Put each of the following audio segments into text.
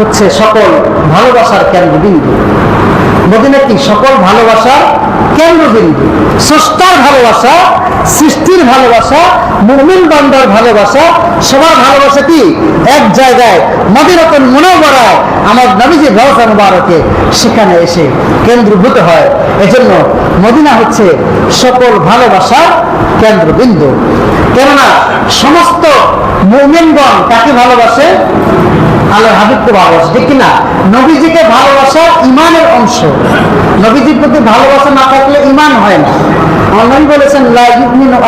হচ্ছে সকল ভালোবাসার কেন্দ্রবিন্দু। মদিনা কি? সকল ভালোবাসার কেন্দ্রবিন্দু। স্রষ্টার ভালোবাসা, সৃষ্টির ভালোবাসা, মুমিন বান্দার ভালোবাসা, সবার ভালোবাসা কি? এক জায়গায় মদিনাতুল মুনাওয়ারায়। আমার নবীজি রওজা মুবারকে সেখানে এসে কেন্দ্রভূত হয়। এজন্য মদিনা হচ্ছে সকল ভালোবাসার কেন্দ্রবিন্দু। কেননা, সমস্ত মুমিনগণ কাকে ভালোবাসে? আল্লাহ হাবিবকে ভালোবাসে, ঠিক কিনা? নবীজিকে ভালোবাসা ইমানের অংশ। নবীজির প্রতি ভালোবাসা না থাকলে ইমান হয় না। অনলাইন বলেছেন, লা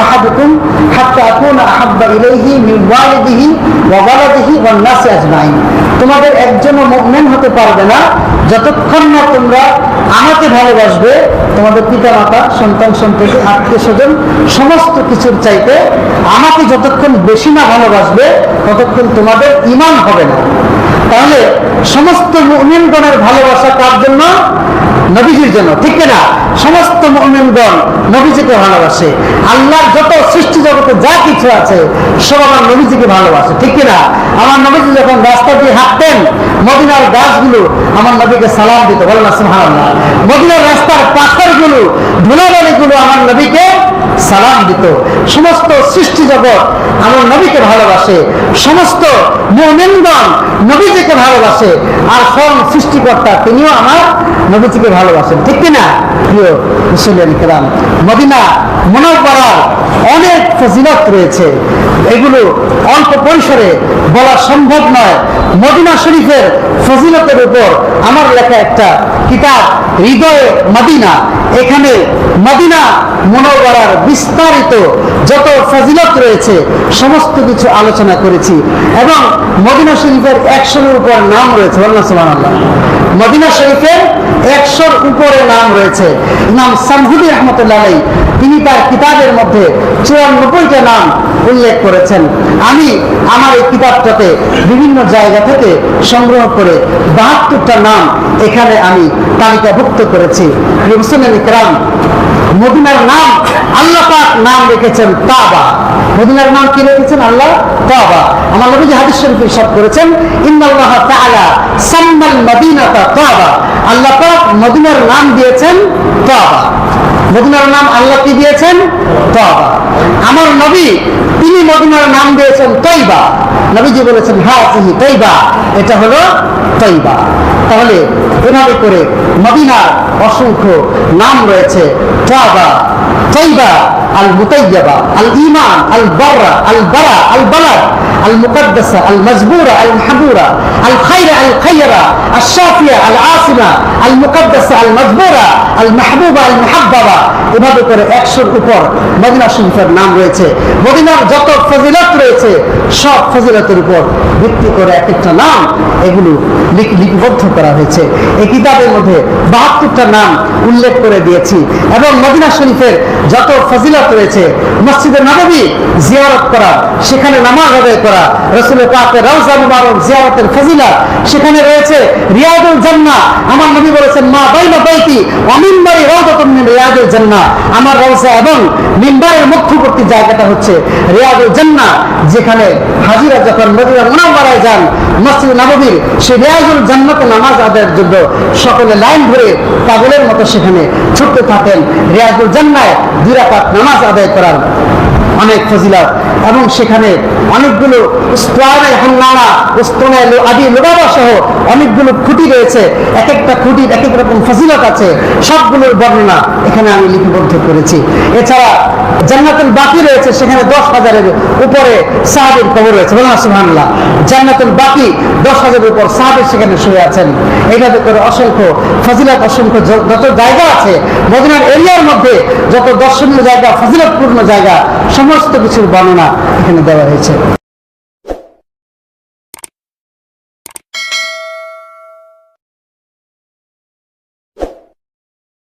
আহাদুকুম হাত্তা আকুনা আহাব্বা ইলাইহি মিন ওয়ালিদিহি ওয়া ওয়ালাদিহি ওয়ান নাসি আজমাইন। তোমাদের একজনও মুমিন হতে পারবে না। যতক্ষণ না তোমরা আমাকে ভালোবাসবে, তোমাদের পিতা মাতা সন্তান, সন্ততি, আত্মীয় স্বজন, সমস্ত কিছুর চাইতে আমাকে যতক্ষণ বেশি না ভালোবাসবে, ততক্ষণ তোমাদের ইমান হবে না। তাহলে সমস্ত মুমিনগণের ভালোবাসা কার জন্য? নবীজির জন্য, ঠিক না সমস্ত মুমিনগণ নবীজিকে ভালোবাসে। আল্লাহর যত সৃষ্টি জগতে যা কিছু আছে, সব আমার নবীজিকে ভালোবাসে। ঠিক না আমার নবীজি যখন রাস্তা দিয়ে হাঁটতেন, মদিনার গাছগুলো আমার নবীকে সালাম দিত। বলেন সুবহানাল্লাহ। মদিনার রাস্তার পাথরগুলো, ধুলাবালিগুলো আমার নবীকে সালাম দিত। সমস্ত সৃষ্টি জগৎ আমার নবীকে ভালোবাসে। সমস্ত মুমিনগণ নবীজিকে ভালোবাসে। আর স্বয়ং সৃষ্টিকর্তা, তিনিও আমার নবীজিকে ভালোবাসেন। ঠিক কিনা? প্রিয় অনেক ফজিলত রয়েছে। এগুলো অল্প পরিসরে বলা সম্ভব নয়। মদিনা শরীফের ফজিলতের উপর আমার লেখা একটা কিতাব, হৃদয়ে মদিনা। এখানে মদিনা মনোবরার বিস্তারিত যত ফজিলত রয়েছে, সমস্ত কিছু আলোচনা করেছি। এবং মদিনা শরীফের একশোর উপর নাম রয়েছে মদিনা শরীফের একশোর উপরে নাম রয়েছে। নাম সামহুদি রহমতুল্লাহ আলাই তিনি তার কিতাবের মধ্যে চুরানব্বইটা নাম উল্লেখ করেছেন। আমি আমার এই কিতাবটাতে বিভিন্ন জায়গা থেকে সংগ্রহ করে বাহাত্তরটা নাম এখানে আমি তালিকাভুক্ত করেছি। মুসলিম ইকরাম মদিনার নাম আল্লাহ পাক নাম রেখেছেন তাবা। মদিনার নাম কি রেখেছেন আল্লাহ? তাবা। আমার নবী যে হাদিস শরীফ ইরশাদ করেছেন, ইন্নাল্লাহ তাআলা সাম্মাল মদিনাতা তাবা। আল্লাহ পাক মদিনার নাম দিয়েছেন তাবা। মদিনার নাম আল্লাহ কি দিয়েছেন? তাবা। আমার নবী, তিনি মদিনার নাম দিয়েছেন তৈবা। নবীজি বলেছেন হ্যাঁ তিনি তৈবা। এটা হলো তৈবা। তাহলে এভাবে করে মদিনার অসংখ্য নাম রয়েছে। الطابة طيبة المطيبة الإيمان البر البراء البلد আল মুকাদ্দাসা আল মাজবুরা আল মাহবুরা আল খাইরা আল খাইরা এভাবে করে একশোর উপর মদিনা শরীফের নাম রয়েছে। মদিনার যত ফজিলত রয়েছে, সব ফজিলতের উপর ভিত্তি করে এক একটা নাম এগুলো লিপিবদ্ধ করা হয়েছে। এই কিতাবের মধ্যে বাহাত্তরটা নাম উল্লেখ করে দিয়েছি এবং মদিনা শরীফের যত ফজিলত রয়েছে, মসজিদে নবী জিয়ারত করা, সেখানে নামাজ আদায় করা রসুলের পাকের ফজিলত। সেখানে রয়েছে আমার নবী বলেছেন, মা বাইতি আমার এবং জায়গাটা হচ্ছে যেখানে হাজিরা যখন যান, মসজিদ সেই রিয়াজুল নামাজ আদায়ের জন্য সকলে লাইন ধরে পাগলের মতো সেখানে ছুটতে থাকেন। রিয়াজুল জান্নায় দুই রাকাত নামাজ আদায় করার অনেক ফজিলত। এবং সেখানে অনেকগুলো আদি লোবাবা সহ অনেকগুলো খুঁটি রয়েছে। এক একটা খুঁটির এক এক রকম ফজিলত আছে। সবগুলোর বর্ণনা এখানে আমি লিপিবদ্ধ করেছি। এছাড়া জান্নাতুল বাকি রয়েছে, সেখানে দশ হাজারের উপরে সাহাবের কবর রয়েছে। বলুন সুবহানাল্লাহ। জান্নাতুল বাকি দশ হাজারের উপর সাহাবের সেখানে শুয়ে আছেন। এইভাবে করে অসংখ্য ফজিলত, অসংখ্য যত জায়গা আছে, মদিনার এরিয়ার মধ্যে যত দর্শনীয় জায়গা, ফজিলতপূর্ণ জায়গা সমস্ত কিছুর বর্ণনা এখানে দেওয়া হয়েছে।